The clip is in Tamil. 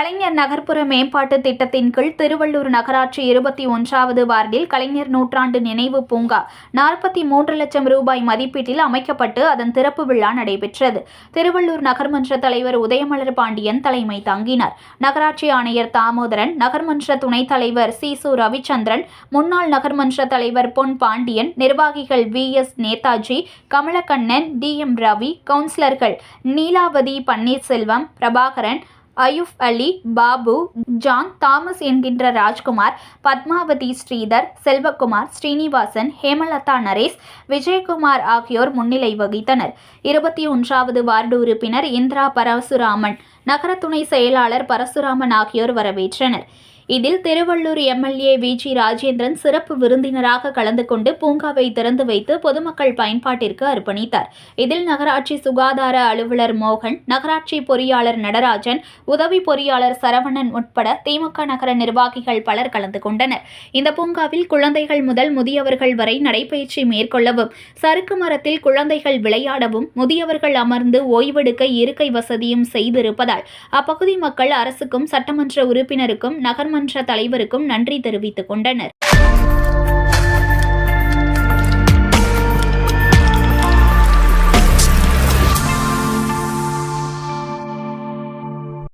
கலைஞர் நகர்ப்புற மேம்பாட்டு திட்டத்தின் கீழ் திருவள்ளூர் நகராட்சி இருபத்தி ஒன்றாவது வார்டில் கலைஞர் நூற்றாண்டு நினைவு பூங்கா நாற்பத்தி மூன்று லட்சம் ரூபாய் மதிப்பீட்டில் அமைக்கப்பட்டு அதன் திறப்பு விழா நடைபெற்றது. திருவள்ளூர் நகர்மன்ற தலைவர் உதயமலர் பாண்டியன் தலைமை தாங்கினார். நகராட்சி ஆணையர் தாமோதரன் நகர்மன்ற துணைத் தலைவர் சிசு ரவிச்சந்திரன் முன்னாள் நகர்மன்ற தலைவர் பொன் பாண்டியன் நிர்வாகிகள் V. S. Netaji Kamalakannan T. M. Ravi கவுன்சிலர்கள் நீலாவதி பன்னீர்செல்வம் பிரபாகரன் அயூப் அலி பாபு ஜான் தாமஸ் என்கின்ற ராஜ்குமார் பத்மாவதி ஸ்ரீதர் செல்வகுமார் ஸ்ரீனிவாசன் ஹேமலதா நரேஷ் விஜயகுமார் ஆகியோர் முன்னிலை வகித்தனர். இருபத்தி ஒன்றாவது வார்டு உறுப்பினர் இந்திரா பரசுராமன் நகர துணை செயலாளர் பரசுராமன் ஆகியோர் வரவேற்றனர். இதில் Tiruvallur MLA V G Rajendran சிறப்பு விருந்தினராக கலந்து கொண்டு பூங்காவை திறந்து வைத்து பொதுமக்கள் பயன்பாட்டிற்கு அர்ப்பணித்தார். இதில் நகராட்சி சுகாதார அலுவலர் மோகன் நகராட்சி பொறியாளர் நடராஜன் உதவி பொறியாளர் சரவணன் உட்பட திமுக நகர நிர்வாகிகள் பலர் கலந்து கொண்டனர். இந்த பூங்காவில் குழந்தைகள் முதல் முதியவர்கள் வரை நடைபயிற்சி மேற்கொள்ளவும் சறுக்கு மரத்தில் குழந்தைகள் விளையாடவும் முதியவர்கள் அமர்ந்து ஓய்வெடுக்க இருக்கை வசதியும் செய்திருப்பதால் அப்பகுதி மக்கள் அரசுக்கும் சட்டமன்ற உறுப்பினருக்கும் நகர்மன்ற தலைவருக்கும் நன்றி தெரிவித்துக் கொண்டனர்.